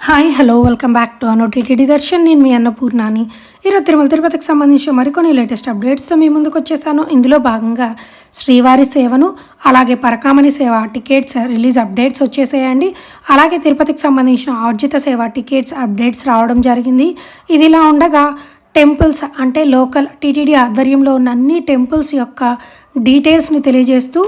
Hi hello welcome back to Anu TTD Darshan నేను మీ అన్నపూర్ణాని ఈరోజు తిరుమల తిరుపతికి సంబంధించిన మరికొన్ని లేటెస్ట్ అప్డేట్స్తో మీ ముందుకు వచ్చేసాను. ఇందులో భాగంగా శ్రీవారి సేవను అలాగే పరకామణి సేవ టికెట్స్ రిలీజ్ అప్డేట్స్ వచ్చేసేయండి. అలాగే తిరుపతికి సంబంధించిన ఆర్జిత సేవ టికెట్స్ అప్డేట్స్ రావడం జరిగింది. ఇదిలా ఉండగా టెంపుల్స్ అంటే లోకల్ టీటీడీ ఆధ్వర్యంలో ఉన్న అన్ని టెంపుల్స్ యొక్క డీటెయిల్స్ని తెలియజేస్తూ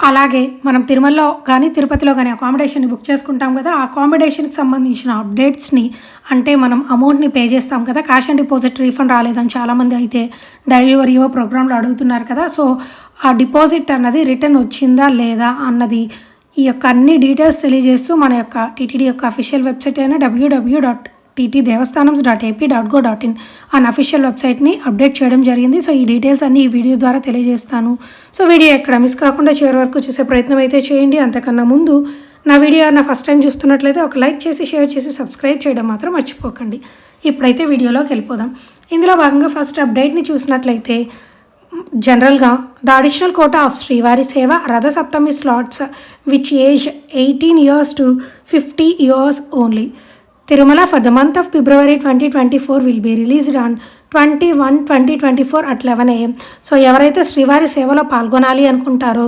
అలాగే మనం తిరుమలలో కానీ తిరుపతిలో కానీ అకామిడేషన్ని బుక్ చేసుకుంటాం కదా ఆ అకామిడేషన్కి సంబంధించిన అప్డేట్స్ని అంటే మనం అమౌంట్ని పే చేస్తాం కదా క్యాష్ అండ్ డిపాజిట్ రీఫండ్ రాలేదని చాలామంది అయితే డైలీ వరియో ప్రోగ్రాంలో అడుగుతున్నారు కదా. సో ఆ డిపాజిట్ అన్నది రిటర్న్ వచ్చిందా లేదా అన్నది ఈ యొక్క అన్ని డీటెయిల్స్ తెలియజేస్తూ మన యొక్క టీటీడీ యొక్క అఫీషియల్ వెబ్సైట్ అయిన WW dot TT Devasthanams dot AP dot gov dot in an official వెబ్సైట్ని అప్డేట్ చేయడం జరిగింది. సో ఈ డీటెయిల్స్ అన్ని ఈ వీడియో ద్వారా తెలియజేస్తాను. సో వీడియో ఎక్కడ మిస్ కాకుండా చివరి వరకు చూసే ప్రయత్నం అయితే చేయండి. అంతకన్నా ముందు నా వీడియో నా ఫస్ట్ టైం చూస్తున్నట్లయితే ఒక లైక్ చేసి షేర్ చేసి సబ్స్క్రైబ్ చేయడం మాత్రం మర్చిపోకండి. ఇప్పుడైతే వీడియోలోకి వెళ్ళిపోదాం. ఇందులో భాగంగా ఫస్ట్ అప్డేట్ని చూసినట్లయితే జనరల్గా the additional quota of Srivari Seva Ratha Saptami slots which age eighteen years to fifty years only Tirumala for the month of February twenty twenty four will be released on twenty one twenty twenty four at eleven AM so ఎవరైతే శ్రీవారి సేవలో పాల్గొనాలి అనుకుంటారో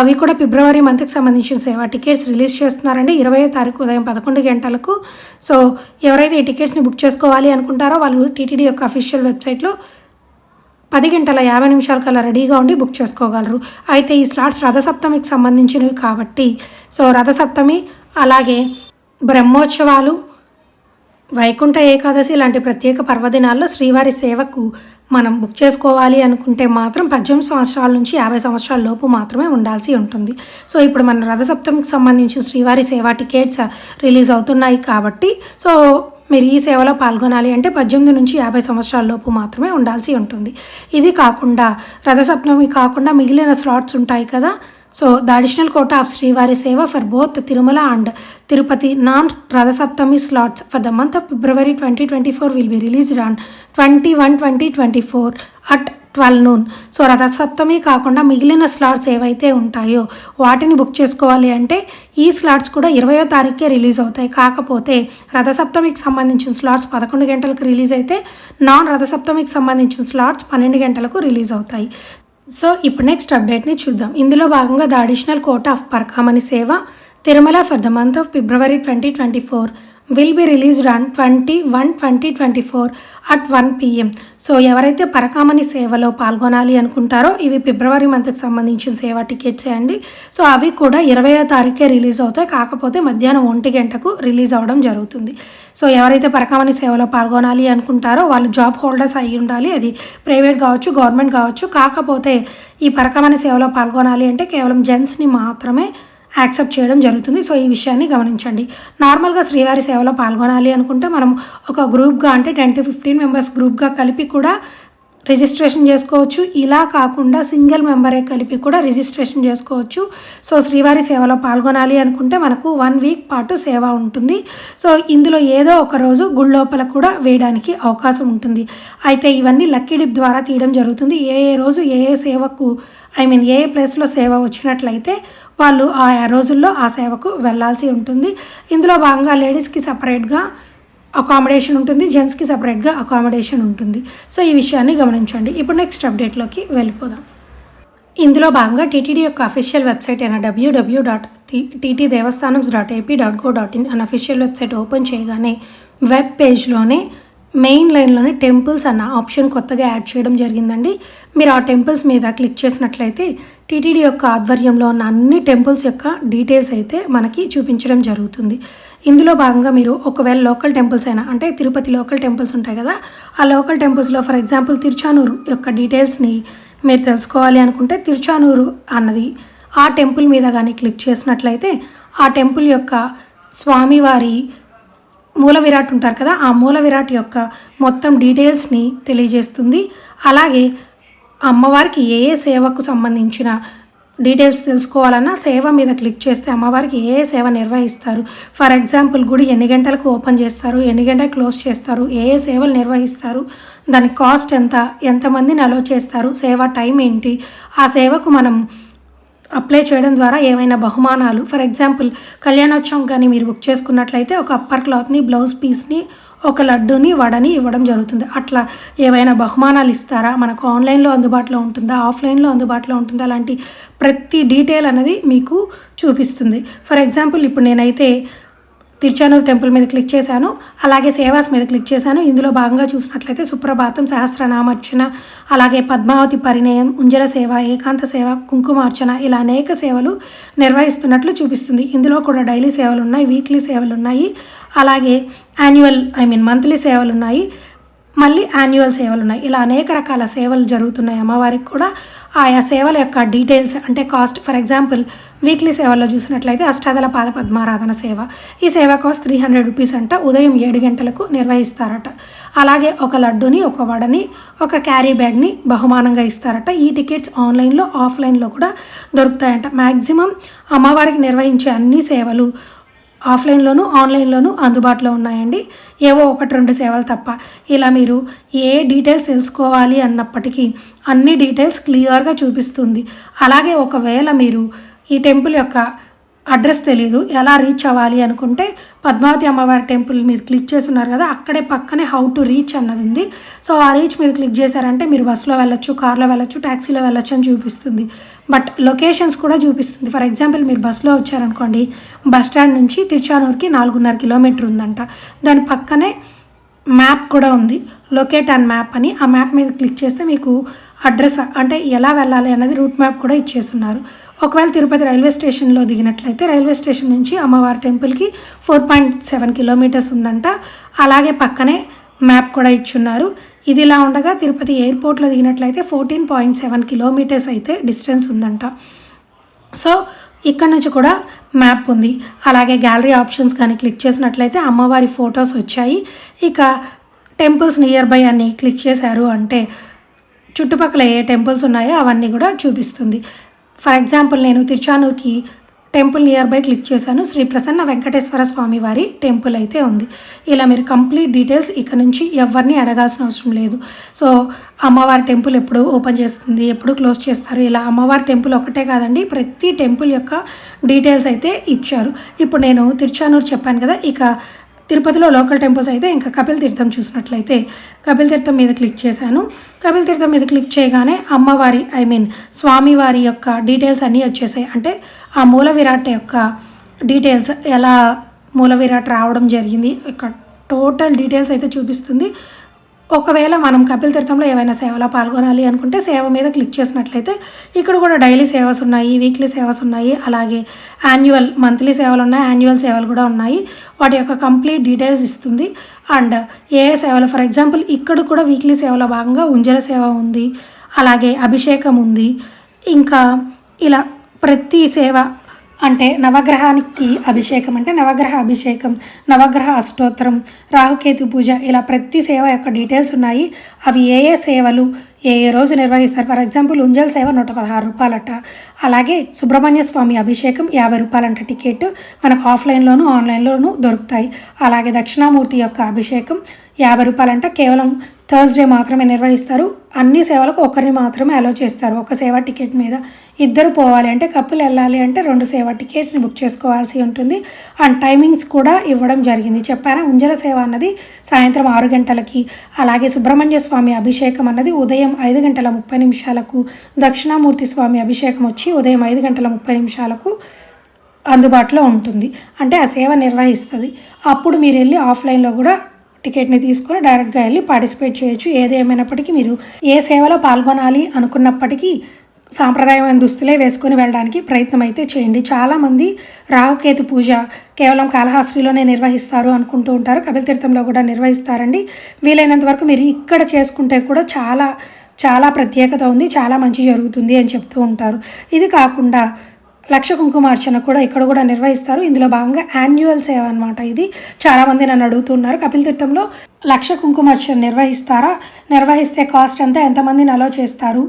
అవి కూడా ఫిబ్రవరి మంత్కి సంబంధించిన సేవ టికెట్స్ రిలీజ్ చేస్తున్నారండి. ఇరవై తారీఖు ఉదయం పదకొండు గంటలకు. సో ఎవరైతే ఈ టికెట్స్ని బుక్ చేసుకోవాలి అనుకుంటారో వాళ్ళు టీటీడీ యొక్క అఫీషియల్ వెబ్సైట్లో పది గంటల యాభై నిమిషాల కల్లా రెడీగా ఉండి బుక్ చేసుకోగలరు. అయితే ఈ స్లాట్స్ రథసప్తమికి సంబంధించినవి కాబట్టి సో రథసప్తమి అలాగే బ్రహ్మోత్సవాలు వైకుంఠ ఏకాదశి లాంటి ప్రత్యేక పర్వదినాల్లో శ్రీవారి సేవకు మనం బుక్ చేసుకోవాలి అనుకుంటే మాత్రం పద్దెనిమిది సంవత్సరాల నుంచి యాభై సంవత్సరాల లోపు మాత్రమే ఉండాల్సి ఉంటుంది. సో ఇప్పుడు మన రథసప్తమికి సంబంధించిన శ్రీవారి సేవా టికెట్స్ రిలీజ్ అవుతున్నాయి కాబట్టి సో మీరు ఈ సేవలో పాల్గొనాలి అంటే పద్దెనిమిది నుంచి యాభై సంవత్సరాల లోపు మాత్రమే ఉండాల్సి ఉంటుంది. ఇది కాకుండా రథసప్తమి కాకుండా మిగిలిన స్లాట్స్ ఉంటాయి కదా so the additional quota of Srivari Seva for both Tirumala and Tirupati non Rathasaptami slots for the month of February twenty twenty four will be released on twenty one twenty twenty four at twelve noon so Rathasaptami కాకుండా మిగిలిన slots ఏవైతే ఉంటాయో వాటిని book చేసుకోవాలి అంటే ఈ slots కూడా ఇరవయో తారీఖుకే రిలీజ్ అవుతాయి. కాకపోతే రథసప్తమికి సంబంధించిన స్లాట్స్ పదకొండు గంటలకు రిలీజ్ అయితే నాన్ రథసప్తమికి సంబంధించిన స్లాట్స్ పన్నెండు గంటలకు రిలీజ్ అవుతాయి. సో ఇప్పుడు నెక్స్ట్ అప్డేట్ని చూద్దాం. ఇందులో భాగంగా the additional quota of Parakamani Seva Tirumala for the month of February twenty twenty four will be released on twenty one twenty twenty four at one PM so ఎవరైతే పరకామణి సేవలో పాల్గొనాలి అనుకుంటారో ఇవి ఫిబ్రవరి మంత్కి సంబంధించిన సేవా టికెట్సే అండి. సో అవి కూడా ఇరవయో తారీఖే రిలీజ్ అవుతాయి. కాకపోతే మధ్యాహ్నం ఒంటి గంటకు రిలీజ్ అవ్వడం జరుగుతుంది. సో ఎవరైతే పరకామణి సేవలో పాల్గొనాలి అనుకుంటారో వాళ్ళు జాబ్ హోల్డర్స్ అయి ఉండాలి. అది ప్రైవేట్ కావచ్చు గవర్నమెంట్ కావచ్చు. కాకపోతే ఈ పరకామణి సేవలో పాల్గొనాలి అంటే కేవలం జెంట్స్ని మాత్రమే యాక్సెప్ట్ చేయడం జరుగుతుంది. సో ఈ విషయాన్ని గమనించండి. నార్మల్గా శ్రీవారి సేవలో పాల్గొనాలి అనుకుంటే మనం ఒక గ్రూప్గా అంటే టెన్ టు ఫిఫ్టీన్ మెంబర్స్ గ్రూప్గా కలిపి కూడా రిజిస్ట్రేషన్ చేసుకోవచ్చు. ఇలా కాకుండా సింగిల్ మెంబరే కలిపి కూడా రిజిస్ట్రేషన్ చేసుకోవచ్చు. సో శ్రీవారి సేవలో పాల్గొనాలి అనుకుంటే మనకు వన్ వీక్ పాటు సేవ ఉంటుంది. సో ఇందులో ఏదో ఒక రోజు గుడి లోపల కూడా వేయడానికి అవకాశం ఉంటుంది. అయితే ఇవన్నీ లక్కీ డిప్ ద్వారా తీయడం జరుగుతుంది. ఏ ఏ రోజు ఏ ఏ సేవకు ఐ మీన్ ఏ ప్లేస్లో సేవ వచ్చినట్లయితే వాళ్ళు ఆ రోజుల్లో ఆ సేవకు వెళ్ళాల్సి ఉంటుంది. ఇందులో భాగంగా లేడీస్కి సపరేట్గా అకామిడేషన్ ఉంటుంది జెంట్స్కి సపరేట్గా అకామిడేషన్ ఉంటుంది. సో ఈ విషయాన్ని గమనించండి. ఇప్పుడు నెక్స్ట్ అప్డేట్లోకి వెళ్ళిపోదాం. ఇందులో భాగంగా టీటీడీ యొక్క అఫీషియల్ వెబ్సైట్ అయిన WW dot TT Devasthanams dot AP dot gov dot in an official website open చేయగానే వెబ్ పేజ్లోనే మెయిన్ లైన్లోనే టెంపుల్స్ అన్న ఆప్షన్ కొత్తగా యాడ్ చేయడం జరిగిందండి. మీరు ఆ టెంపుల్స్ మీద క్లిక్ చేసినట్లయితే టీటీడీ యొక్క ఆధ్వర్యంలో ఉన్న అన్ని టెంపుల్స్ యొక్క డీటెయిల్స్ అయితే మనకి చూపించడం జరుగుతుంది. ఇందులో భాగంగా మీరు ఒకవేళ లోకల్ టెంపుల్స్ అయినా అంటే తిరుపతి లోకల్ టెంపుల్స్ ఉంటాయి కదా ఆ లోకల్ టెంపుల్స్లో ఫర్ ఎగ్జాంపుల్ తిరుచానూరు యొక్క డీటెయిల్స్ని మీరు తెలుసుకోవాలి అనుకుంటే తిరుచానూరు అన్నది ఆ టెంపుల్ మీద కానీ క్లిక్ చేసినట్లయితే ఆ టెంపుల్ యొక్క స్వామివారి మూల విరాట్ ఉంటారు కదా ఆ మూల విరాట్ యొక్క మొత్తం డీటెయిల్స్ని తెలియజేస్తుంది. అలాగే అమ్మవారికి ఏ ఏ సేవకు సంబంధించిన డీటెయిల్స్ తెలుసుకోవాలన్నా సేవ మీద క్లిక్ చేస్తే అమ్మవారికి ఏ సేవ నిర్వహిస్తారు? ఫర్ ఎగ్జాంపుల్ గుడి ఎన్ని గంటలకు ఓపెన్ చేస్తారు? ఎన్ని గంటలకు క్లోజ్ చేస్తారు? ఏ ఏ సేవలు నిర్వహిస్తారు? దాని కాస్ట్ ఎంత? ఎంతమందిని అలో చేస్తారు? సేవ టైం ఏంటి? ఆ సేవకు మనం అప్లై చేయడం ద్వారా ఏమైనా బహుమానాలు? ఫర్ ఎగ్జాంపుల్ కళ్యాణోత్సవం కానీ మీరు బుక్ చేసుకున్నట్లయితే ఒక అప్పర్ క్లాత్ని బ్లౌజ్ పీస్ని ఒక లడ్డుని వడని ఇవ్వడం జరుగుతుంది. అట్లా ఏవైనా బహుమానాలు ఇస్తారా? మనకు ఆన్లైన్లో అందుబాటులో ఉంటుందా? ఆఫ్లైన్లో అందుబాటులో ఉంటుందా? అలాంటి ప్రతి డీటెయిల్ అనేది మీకు చూపిస్తుంది. ఫర్ ఎగ్జాంపుల్ ఇప్పుడు నేనైతే తిరుచానూరు టెంపుల్ మీద క్లిక్ చేశాను. అలాగే సేవాస్ మీద క్లిక్ చేశాను. ఇందులో భాగంగా చూసినట్లయితే సుప్రభాతం సహస్రనామర్చన అలాగే పద్మావతి పరిణయం ఉంజల సేవ ఏకాంత సేవ కుంకుమార్చన ఇలా అనేక సేవలు నిర్వహిస్తున్నట్లు చూపిస్తుంది. ఇందులో కూడా డైలీ సేవలు ఉన్నాయి వీక్లీ సేవలు ఉన్నాయి అలాగే యాన్యువల్ ఐ మీన్ మంత్లీ సేవలు ఉన్నాయి మళ్ళీ యాన్యువల్ సేవలు ఉన్నాయి. ఇలా అనేక రకాల సేవలు జరుగుతున్నాయి. అమ్మవారికి కూడా ఆయా సేవల యొక్క డీటెయిల్స్ అంటే కాస్ట్ ఫర్ ఎగ్జాంపుల్ వీక్లీ సేవల్లో చూసినట్లయితే అష్టాదల పాద పద్మారాధన సేవ. ఈ సేవ కాస్ట్ త్రీ హండ్రెడ్ రూపీస్ అంట. ఉదయం ఏడు గంటలకు నిర్వహిస్తారట. అలాగే ఒక లడ్డుని ఒక వడని ఒక క్యారీ బ్యాగ్ని బహుమానంగా ఇస్తారట. ఈ టికెట్స్ ఆన్లైన్లో ఆఫ్లైన్లో కూడా దొరుకుతాయంట. మ్యాక్సిమం అమ్మవారికి నిర్వహించే అన్ని సేవలు ఆఫ్లైన్లోనూ ఆన్లైన్లోనూ అందుబాటులో ఉన్నాయండి. ఏవో ఒకటి రెండు సేవలు తప్ప. ఇలా మీరు ఏ డీటెయిల్స్ తెలుసుకోవాలి అన్నప్పటికీ అన్ని డీటెయిల్స్ క్లియర్గా చూపిస్తుంది. అలాగే ఒకవేళ మీరు ఈ టెంపుల్ యొక్క అడ్రస్ తెలియదు ఎలా రీచ్ అవ్వాలి అనుకుంటే పద్మావతి అమ్మవారి టెంపుల్ మీరు క్లిక్ చేస్తున్నారు కదా అక్కడే పక్కనే హౌ టు రీచ్ అన్నది ఉంది. సో ఆ రీచ్ మీద క్లిక్ చేశారంటే మీరు బస్సులో వెళ్ళొచ్చు కార్లో వెళ్ళొచ్చు ట్యాక్సీలో వెళ్ళొచ్చు అని చూపిస్తుంది. బట్ లొకేషన్స్ కూడా చూపిస్తుంది. ఫర్ ఎగ్జాంపుల్ మీరు బస్సులో వచ్చారనుకోండి బస్ స్టాండ్ నుంచి తిరుచానూరుకి నాలుగున్నర కిలోమీటర్ ఉందంట. దాని పక్కనే మ్యాప్ కూడా ఉంది లొకేట్ అండ్ మ్యాప్ అని. ఆ మ్యాప్ మీద క్లిక్ చేస్తే మీకు అడ్రస్ అంటే ఎలా వెళ్ళాలి అన్నది రూట్ మ్యాప్ కూడా ఇచ్చేస్తున్నారు. ఒకవేళ తిరుపతి రైల్వే స్టేషన్లో దిగినట్లయితే రైల్వే స్టేషన్ నుంచి అమ్మవారి టెంపుల్కి ఫోర్ పాయింట్ సెవెన్ కిలోమీటర్స్ ఉందంట. అలాగే పక్కనే మ్యాప్ కూడా ఇచ్చున్నారు. ఇది ఇలా ఉండగా తిరుపతి ఎయిర్పోర్ట్లో దిగినట్లయితే ఫోర్టీన్ పాయింట్ సెవెన్ కిలోమీటర్స్ అయితే డిస్టెన్స్ ఉందంట. సో ఇక్కడ నుంచి కూడా మ్యాప్ ఉంది. అలాగే గ్యాలరీ ఆప్షన్స్ కానీ క్లిక్ చేసినట్లయితే అమ్మవారి ఫొటోస్ వచ్చాయి. ఇక టెంపుల్స్ నియర్ బై అని క్లిక్ చేశారు అంటే చుట్టుపక్కల ఏ టెంపుల్స్ ఉన్నాయో అవన్నీ కూడా చూపిస్తుంది. ఫర్ ఎగ్జాంపుల్ నేను తిరుచానూర్కి టెంపుల్ నియర్ బై క్లిక్ చేశాను. శ్రీ ప్రసన్న వెంకటేశ్వర స్వామి వారి టెంపుల్ అయితే ఉంది. ఇలా మీరు కంప్లీట్ డీటెయిల్స్ ఇక్కడ నుంచి ఎవరిని అడగాల్సిన అవసరం లేదు. సో అమ్మవారి టెంపుల్ ఎప్పుడు ఓపెన్ చేస్తుంది ఎప్పుడు క్లోజ్ చేస్తారు ఇలా అమ్మవారి టెంపుల్ ఒకటే కాదండి ప్రతి టెంపుల్ యొక్క డీటెయిల్స్ అయితే ఇచ్చారు. ఇప్పుడు నేను తిరుచానూరు చెప్పాను కదా ఇక తిరుపతిలో లోకల్ టెంపుల్స్ అయితే ఇంకా కపిల్ తీర్థం చూసినట్లయితే కపిల్ తీర్థం మీద క్లిక్ చేశాను. కపిల్ తీర్థం మీద క్లిక్ చేయగానే అమ్మవారి ఐ మీన్ స్వామివారి యొక్క డీటెయిల్స్ అన్నీ వచ్చేసాయి. అంటే ఆ మూల విరాట్ యొక్క డీటెయిల్స్ ఎలా మూల విరాట్ రావడం జరిగింది ఇక టోటల్ డీటెయిల్స్ అయితే చూపిస్తుంది. ఒకవేళ మనం కపిల్ తీర్థంలో ఏవైనా సేవలో పాల్గొనాలి అనుకుంటే సేవ మీద క్లిక్ చేసినట్లయితే ఇక్కడ కూడా డైలీ సేవస్ ఉన్నాయి వీక్లీ సేవస్ ఉన్నాయి అలాగే యాన్యువల్ మంత్లీ సేవలు ఉన్నాయి యాన్యువల్ సేవలు కూడా ఉన్నాయి. వాటి యొక్క కంప్లీట్ డీటెయిల్స్ ఇస్తుంది. అండ్ ఏ ఏ సేవలు ఫర్ ఎగ్జాంపుల్ ఇక్కడ కూడా వీక్లీ సేవలో భాగంగా ఉంజల సేవ ఉంది అలాగే అభిషేకం ఉంది. ఇంకా ఇలా ప్రతి సేవ అంటే నవగ్రహానికి అభిషేకం అంటే నవగ్రహ అభిషేకం నవగ్రహ అష్టోత్తరం రాహుకేతు పూజ ఇలా ప్రతి సేవ యొక్క డీటెయిల్స్ ఉన్నాయి. అవి ఏ ఏ సేవలు ఏ ఏ రోజు నిర్వహిస్తారు? ఫర్ ఎగ్జాంపుల్ ఉంజల్ సేవ నూట పదహారు రూపాయలట. అలాగే సుబ్రహ్మణ్య స్వామి అభిషేకం యాభై రూపాయలంట టికెట్. మనకు ఆఫ్లైన్లోను ఆన్లైన్లోనూ దొరుకుతాయి. అలాగే దక్షిణామూర్తి యొక్క అభిషేకం యాభై రూపాయలంట. కేవలం థర్స్డే మాత్రమే నిర్వహిస్తారు. అన్ని సేవలకు ఒకరిని మాత్రమే అలో చేస్తారు. ఒక సేవ టికెట్ మీద ఇద్దరు పోవాలి అంటే కప్పులు వెళ్ళాలి అంటే రెండు సేవ టికెట్స్ని బుక్ చేసుకోవాల్సి ఉంటుంది. అండ్ టైమింగ్స్ కూడా ఇవ్వడం జరిగింది. చెప్పాను? ఉంజల సేవ అన్నది సాయంత్రం ఆరు గంటలకి అలాగే సుబ్రహ్మణ్య స్వామి అభిషేకం అన్నది ఉదయం ఐదు గంటల ముప్పై నిమిషాలకు దక్షిణామూర్తి స్వామి అభిషేకం వచ్చి ఉదయం ఐదు గంటల ముప్పై నిమిషాలకు అందుబాటులో ఉంటుంది. అంటే ఆ సేవ నిర్వహిస్తుంది. అప్పుడు మీరు వెళ్ళి ఆఫ్లైన్లో కూడా టికెట్ని తీసుకొని డైరెక్ట్గా వెళ్ళి పార్టిసిపేట్ చేయొచ్చు. ఏది ఏమైనప్పటికీ మీరు ఏ సేవలో పాల్గొనాలి అనుకున్నప్పటికీ సాంప్రదాయమైన దుస్తులే వేసుకొని వెళ్ళడానికి ప్రయత్నం అయితే చేయండి. చాలామంది రాహుకేతు పూజ కేవలం కాళహస్త్రిలోనే నిర్వహిస్తారు అనుకుంటూ ఉంటారు. కపిల తీర్థంలో కూడా నిర్వహిస్తారండి. వీలైనంత వరకు మీరు ఇక్కడ చేసుకుంటే కూడా చాలా చాలా ప్రత్యేకత ఉంది చాలా మంచి జరుగుతుంది అని చెప్తూ ఉంటారు. ఇది కాకుండా లక్ష కుంకుమార్చన కూడా ఇక్కడ కూడా నిర్వహిస్తారు. ఇందులో భాగంగా యాన్యువల్ సేవ అనమాట ఇది. చాలామంది నన్ను అడుగుతున్నారు కపిల్ తీర్థంలో లక్ష కుంకుమార్చన నిర్వహిస్తారా? నిర్వహిస్తే కాస్ట్ ఎంత? ఎంతమందిని అలో చేస్తారు?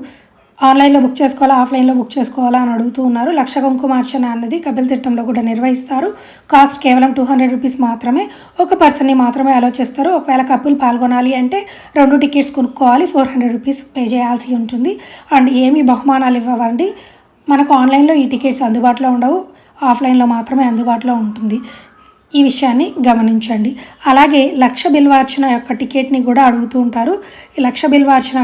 ఆన్లైన్లో బుక్ చేసుకోవాలా? ఆఫ్లైన్లో బుక్ చేసుకోవాలా? అని అడుగుతూ ఉన్నారు. లక్ష కుంకుమార్చన అన్నది కపిల్ తీర్థంలో కూడా నిర్వహిస్తారు. కాస్ట్ కేవలం టూ హండ్రెడ్ రూపీస్ మాత్రమే. ఒక పర్సన్ని మాత్రమే అలో చేస్తారు. ఒకవేళ కపుల్ పాల్గొనాలి అంటే రెండు టికెట్స్ కొనుక్కోవాలి. ఫోర్ హండ్రెడ్ రూపీస్ పే చేయాల్సి ఉంటుంది. అండ్ ఏమి బహుమానాలు ఇవ్వండి మనకు ఆన్లైన్లో ఈ టికెట్స్ అందుబాటులో ఉండవు ఆఫ్లైన్లో మాత్రమే అందుబాటులో ఉంటుంది. ఈ విషయాన్ని గమనించండి. అలాగే లక్ష బిల్వార్చన యొక్క టికెట్ని కూడా అడుగుతూ ఉంటారు. ఈ లక్ష బిల్వార్చన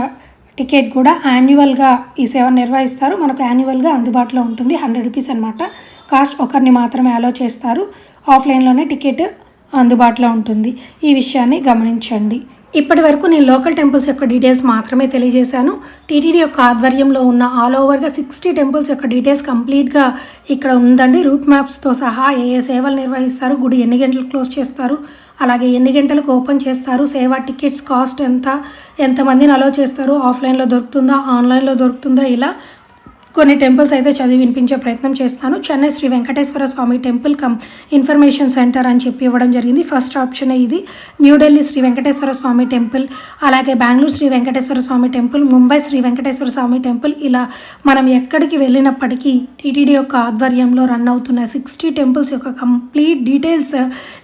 టికెట్ కూడా యాన్యువల్గా ఈ సేవ నిర్వహిస్తారు. మనకు యాన్యువల్గా అందుబాటులో ఉంటుంది హండ్రెడ్ రూపీస్ అనమాట కాస్ట్ ఒకరిని మాత్రమే అలో చేస్తారు. ఆఫ్లైన్లోనే టికెట్ అందుబాటులో ఉంటుంది. ఈ విషయాన్ని గమనించండి. ఇప్పటి వరకు నేను లోకల్ టెంపుల్స్ యొక్క డీటెయిల్స్ మాత్రమే తెలియజేశాను. టీటీడీ యొక్క ఆధ్వర్యంలో ఉన్న ఆల్ ఓవర్గా సిక్స్టీ టెంపుల్స్ యొక్క డీటెయిల్స్ కంప్లీట్గా ఇక్కడ ఉందండి. రూట్ మ్యాప్స్తో సహా ఏ ఏ సేవలు నిర్వహిస్తారు గుడి ఎన్ని గంటలు క్లోజ్ చేస్తారు అలాగే ఎన్ని గంటలకు ఓపెన్ చేస్తారు సేవా టికెట్స్ కాస్ట్ ఎంత ఎంతమందిని అలో చేస్తారు ఆఫ్లైన్లో దొరుకుతుందా ఆన్లైన్లో దొరుకుతుందా ఇలా కొన్ని టెంపుల్స్ అయితే చదివి వినిపించే ప్రయత్నం చేస్తాను. Chennai Sri Venkateswara Swamy temple cum information centre అని చెప్పి ఇవ్వడం జరిగింది. ఫస్ట్ ఆప్షన్ ఇది. న్యూఢిల్లీ శ్రీ వెంకటేశ్వర స్వామి టెంపుల్ అలాగే బెంగళూరు శ్రీ వెంకటేశ్వర స్వామి టెంపుల్ ముంబై శ్రీ వెంకటేశ్వర స్వామి టెంపుల్ ఇలా మనం ఎక్కడికి వెళ్ళినప్పటికీ టీటీడీ యొక్క ఆధ్వర్యంలో రన్ అవుతున్న సిక్స్టీ టెంపుల్స్ యొక్క కంప్లీట్ డీటెయిల్స్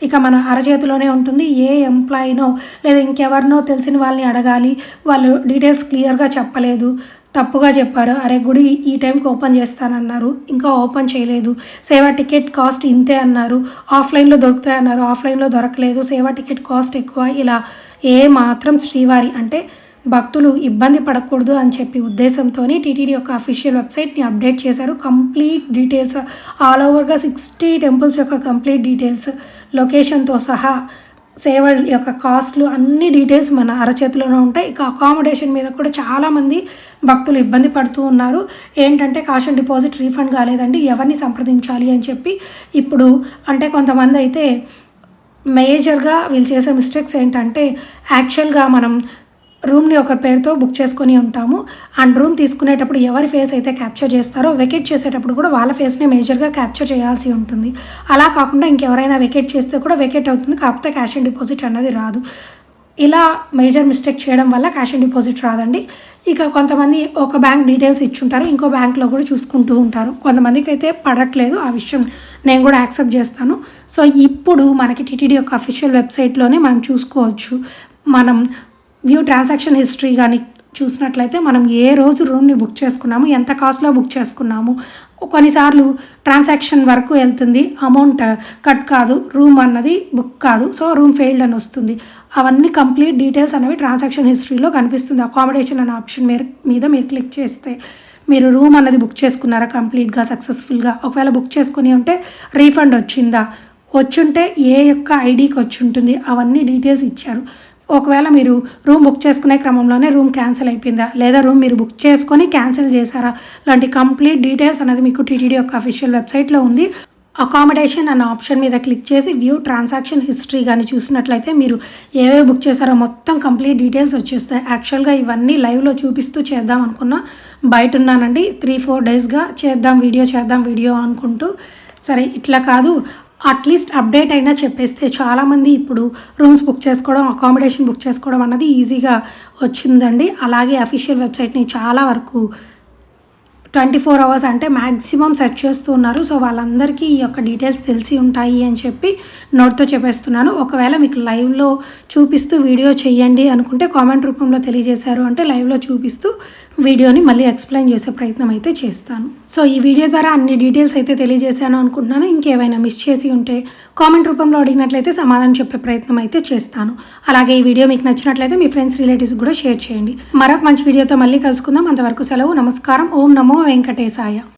ఇక మన అరచేతిలోనే ఉంటుంది. ఏ ఎంప్లాయీనో లేదా ఇంకెవరినో తెలిసిన వాళ్ళని అడగాలి. వాళ్ళు డీటెయిల్స్ క్లియర్గా చెప్పలేదు. తప్పుగా చెప్పారు. అరే గుడి ఈ టైంకి ఓపెన్ చేస్తానన్నారు. ఇంకా ఓపెన్ చేయలేదు. సేవా టికెట్ కాస్ట్ ఇంతే అన్నారు. ఆఫ్లైన్లో దొరుకుతాయి అన్నారు. ఆఫ్లైన్లో దొరకలేదు. సేవా టికెట్ కాస్ట్ ఎక్కువ ఇలా ఏ మాత్రం శ్రీవారి అంటే భక్తులు ఇబ్బంది పడకూడదు అని చెప్పి ఉద్దేశంతో టీటీడీ యొక్క అఫీషియల్ వెబ్సైట్ని అప్డేట్ చేశారు. కంప్లీట్ డీటెయిల్స్ ఆల్ ఓవర్గా సిక్స్టీ టెంపుల్స్ యొక్క కంప్లీట్ డీటెయిల్స్ లొకేషన్తో సహా సేవ యొక్క కాస్ట్లు అన్ని డీటెయిల్స్ మన అరచేతిలోనే ఉంటాయి. ఇక అకామిడేషన్ మీద కూడా చాలామంది భక్తులు ఇబ్బంది పడుతూ ఉన్నారు. ఏంటంటే కాషన్ డిపాజిట్ రీఫండ్ కాలేదండి. ఎవరిని సంప్రదించాలి అని చెప్పి ఇప్పుడు అంటే కొంతమంది అయితే మేజర్గా వీళ్ళు చేసే మిస్టేక్స్ ఏంటంటే యాక్చువల్గా మనం రూమ్ని ఒక పేరుతో బుక్ చేసుకొని ఉంటాము. అండ్ రూమ్ తీసుకునేటప్పుడు ఎవరి ఫేస్ అయితే క్యాప్చర్ చేస్తారో వెకెట్ చేసేటప్పుడు కూడా వాళ్ళ ఫేస్నే మేజర్గా క్యాప్చర్ చేయాల్సి ఉంటుంది. అలా కాకుండా ఇంకెవరైనా వెకెట్ చేస్తే కూడా వెకెట్ అవుతుంది. కాకపోతే క్యాష్ అండ్ డిపాజిట్ అన్నది రాదు. ఇలా మేజర్ మిస్టేక్ చేయడం వల్ల క్యాష్ అండ్ డిపాజిట్ రాదండి. ఇక కొంతమంది ఒక బ్యాంక్ డీటెయిల్స్ ఇచ్చుంటారు. ఇంకో బ్యాంక్లో కూడా చూసుకుంటూ ఉంటారు. కొంతమందికి అయితే పడట్లేదు ఆ విషయం నేను కూడా యాక్సెప్ట్ చేస్తాను. సో ఇప్పుడు మనకి టీటీడీ యొక్క అఫీషియల్ వెబ్సైట్లోనే మనం చూసుకోవచ్చు. మనం వ్యూ ట్రాన్సాక్షన్ హిస్టరీ కానీ చూసినట్లయితే మనం ఏ రోజు రూమ్ని బుక్ చేసుకున్నాము ఎంత కాస్ట్లో బుక్ చేసుకున్నాము కొన్నిసార్లు ట్రాన్సాక్షన్ వరకు వెళ్తుంది అమౌంట్ కట్ కాదు రూమ్ అన్నది బుక్ కాదు సో రూమ్ ఫెయిల్డ్ అని వస్తుంది. అవన్నీ కంప్లీట్ డీటెయిల్స్ అనేవి ట్రాన్సాక్షన్ హిస్టరీలో కనిపిస్తుంది. అకామిడేషన్ అనే ఆప్షన్ మీరు మీద మీరు క్లిక్ చేస్తే మీరు రూమ్ అన్నది బుక్ చేసుకున్నారా కంప్లీట్గా సక్సెస్ఫుల్గా? ఒకవేళ బుక్ చేసుకుని ఉంటే రీఫండ్ వచ్చిందా? వచ్చుంటే ఏ యొక్క ఐడికి వచ్చి ఉంటుంది అవన్నీ డీటెయిల్స్ ఇచ్చారు. ఒకవేళ మీరు రూమ్ బుక్ చేసుకునే క్రమంలోనే రూమ్ క్యాన్సిల్ అయిపోయిందా? లేదా రూమ్ మీరు బుక్ చేసుకొని క్యాన్సిల్ చేశారా? లాంటి కంప్లీట్ డీటెయిల్స్ అనేది మీకు టీటీడీ యొక్క అఫీషియల్ వెబ్సైట్లో ఉంది. అకామిడేషన్ అనే ఆప్షన్ మీద క్లిక్ చేసి వ్యూ ట్రాన్సాక్షన్ హిస్టరీ కానీ చూసినట్లయితే మీరు ఏవే బుక్ చేశారో మొత్తం కంప్లీట్ డీటెయిల్స్ వచ్చేస్తాయి. యాక్చువల్గా ఇవన్నీ లైవ్లో చూపిస్తూ చేద్దాం అనుకున్నా. బయట ఉన్నానండి. త్రీ ఫోర్ డేస్గా చేద్దాం వీడియో చేద్దాం వీడియో అనుకుంటూ. సరే ఇట్లా కాదు. అట్లీస్ట్ అప్డేట్ అయినా చెప్పేస్తే చాలామంది ఇప్పుడు రూమ్స్ బుక్ చేసుకోవడం అకామిడేషన్ బుక్ చేసుకోవడం అన్నది ఈజీగా వచ్చిందండి. అలాగే అఫీషియల్ వెబ్సైట్ని చాలా వరకు ట్వంటీ ఫోర్ అవర్స్ అంటే మ్యాక్సిమం సెర్చ్ చేస్తూ ఉన్నారు. సో వాళ్ళందరికీ ఈ యొక్క డీటెయిల్స్ తెలిసి ఉంటాయి అని చెప్పి నోట్తో చెప్పేస్తున్నాను. ఒకవేళ మీకు లైవ్లో చూపిస్తూ వీడియో చేయండి అనుకుంటే కామెంట్ రూపంలో తెలియజేశారు అంటే లైవ్లో చూపిస్తూ వీడియోని మళ్ళీ ఎక్స్ప్లెయిన్ చేసే ప్రయత్నం అయితే చేస్తాను. సో ఈ వీడియో ద్వారా అన్ని డీటెయిల్స్ అయితే తెలియజేశాను అనుకుంటున్నాను. ఇంకేమైనా మిస్ చేసి ఉంటే కామెంట్ రూపంలో అడిగినట్లయితే సమాధానం చెప్పే ప్రయత్నం అయితే చేస్తాను. అలాగే ఈ వీడియో మీకు నచ్చినట్లయితే మీ ఫ్రెండ్స్ రిలేటివ్స్ కూడా షేర్ చేయండి. మరొక మంచి వీడియోతో మళ్ళీ కలుసుకుందాం. అంతవరకు సెలవు నమస్కారం. ఓం నమో వెంకటేశాయ.